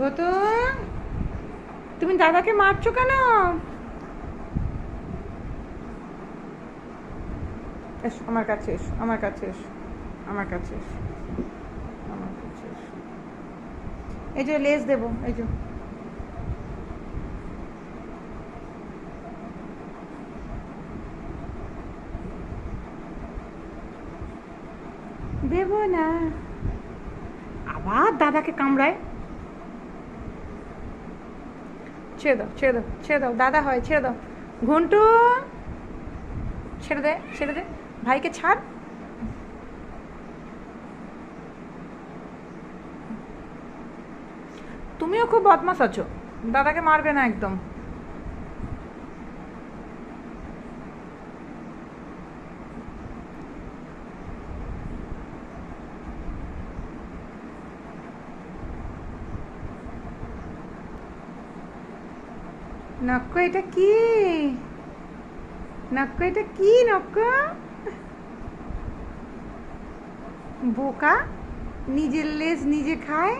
গৌতম, তুমি দাদাকে মারছো কেন? এসো, আমার কাছে এসো, আমার কাছে এসো, আমার কাছে এসো, আমার কাছে এসো। এই যে লেস দেবো, এই যে। দেবো না। আবার দাদাকে কামড়ায়? ছেড়ে দাও ছেড়ে দাও ছেড়ে দাও, দাদা হয়, ছেড়ে দাও। ঘন্টু, ছেড়ে দে ছেড়ে দে। ভাইকে ছাড়। তুমিও খুব বদমাস আছো। দাদাকে মারবে না একদম। নক্ক এটা কি? নক্ক এটা কি নক্ক? বোকা নিজের লেজ নিজে খায়।